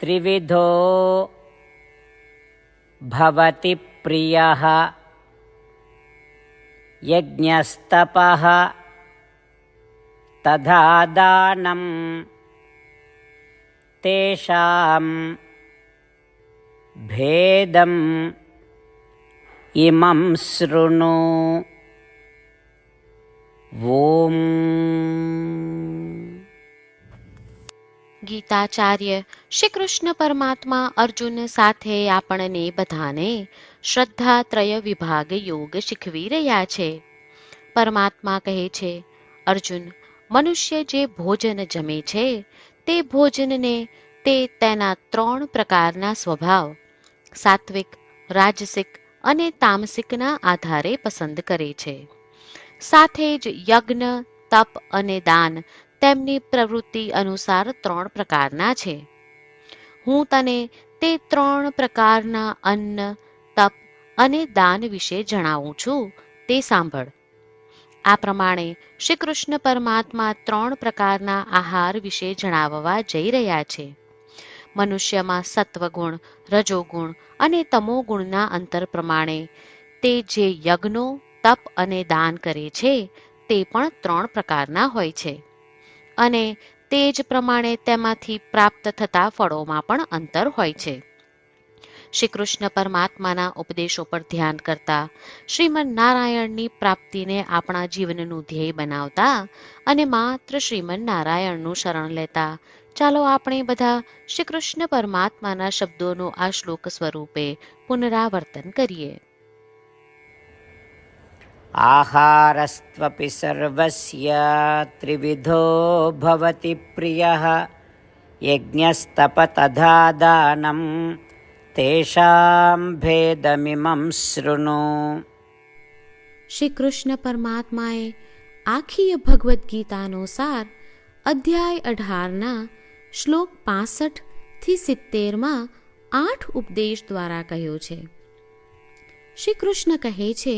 त्रिविधो भवति प्रियः यज्ञस्तपः तथा दानं तेषां भेदम् इमं शृणु। ॐ ગીતાચાર્ય શ્રી કૃષ્ણ પરમાત્મા અર્જુન સાથે આપણને બધાને શ્રદ્ધા ત્રય વિભાગ યોગ શીખવી રહ્યા છે. પરમાત્મા કહે છે, અર્જુન, મનુષ્ય જે ભોજન જમે છે, તે ભોજનને તે તેના ત્રણ પ્રકારના સ્વભાવ, સાત્વિક, રાજસિક અને તામસિકના આધારે પસંદ કરે છે. સાથે જ યજ્ઞ, તપ અને દાન તેમની પ્રવૃત્તિ અનુસાર ત્રણ પ્રકારના છે. હું તને તે ત્રણ પ્રકારના અન્ન, તપ અને દાન વિશે જણાવું છું, તે સાંભળ. આ પ્રમાણે શ્રી કૃષ્ણ પરમાત્મા ત્રણ પ્રકારના આહાર વિશે જણાવવા જઈ રહ્યા છે. મનુષ્યમાં સત્વગુણ, રજોગુણ અને તમોગુણના અંતર પ્રમાણે તે જે યજ્ઞો, તપ અને દાન કરે છે, તે પણ ત્રણ પ્રકારના હોય છે. અને તે જ પ્રમાણે તેમાંથી પ્રાપ્ત થતા ફળોમાં પણ અંતર હોય છે. શ્રી કૃષ્ણ પરમાત્માના ઉપદેશો પર ધ્યાન કરતા શ્રીમદ નારાયણની પ્રાપ્તિને આપણા જીવનનું ધ્યેય બનાવતા અને માત્ર શ્રીમન નારાયણનું શરણ લેતા, ચાલો આપણે બધા શ્રી કૃષ્ણ પરમાત્માના શબ્દોનું આ શ્લોક સ્વરૂપે પુનરાવર્તન કરીએ. आहारस्त्वपि सर्वस्य त्रिविधो भवति प्रियः यज्ञस्तप तथा दानं तेषां भेदमिमं शृणु શ્રી કૃષ્ણ પરમાત્માએ આખી ભગવદ્ ગીતાનો સાર અધ્યાય અઢારના શ્લોક પાસઠ થી સિત્તેરમાં આઠ ઉપદેશ દ્વારા કહ્યો છે શ્રી કૃષ્ણ કહે છે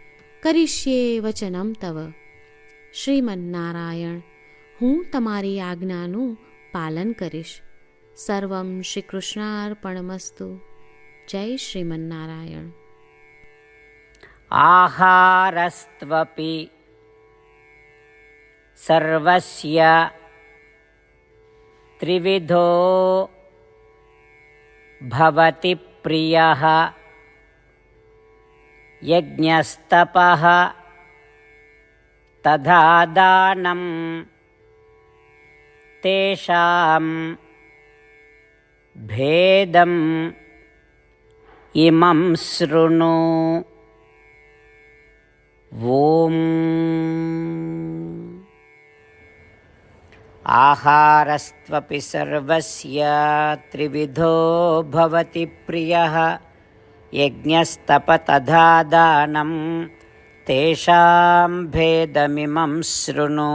કરિષ્યે વચનમ તવ શ્રીમન્નારાયણ હું તમારી આજ્ઞાનું પાલન કરીશ સર્વમ શ્રીકૃષ્ણાર્પણમસ્તુ જય શ્રીમન્નારાયણ આહારસ્ત્વપી સર્વસ્ય ત્રિવિધો ભવતિ પ્રિયઃ यज्ञस्तपः तथा दानं तेषां भेदम् इमं शृणु। ॐ आहारस्त्वपि सर्वस्य त्रिविधो भवति प्रियः यज्ञस्तप तथा दानं तेषां भेदमिमं शृणु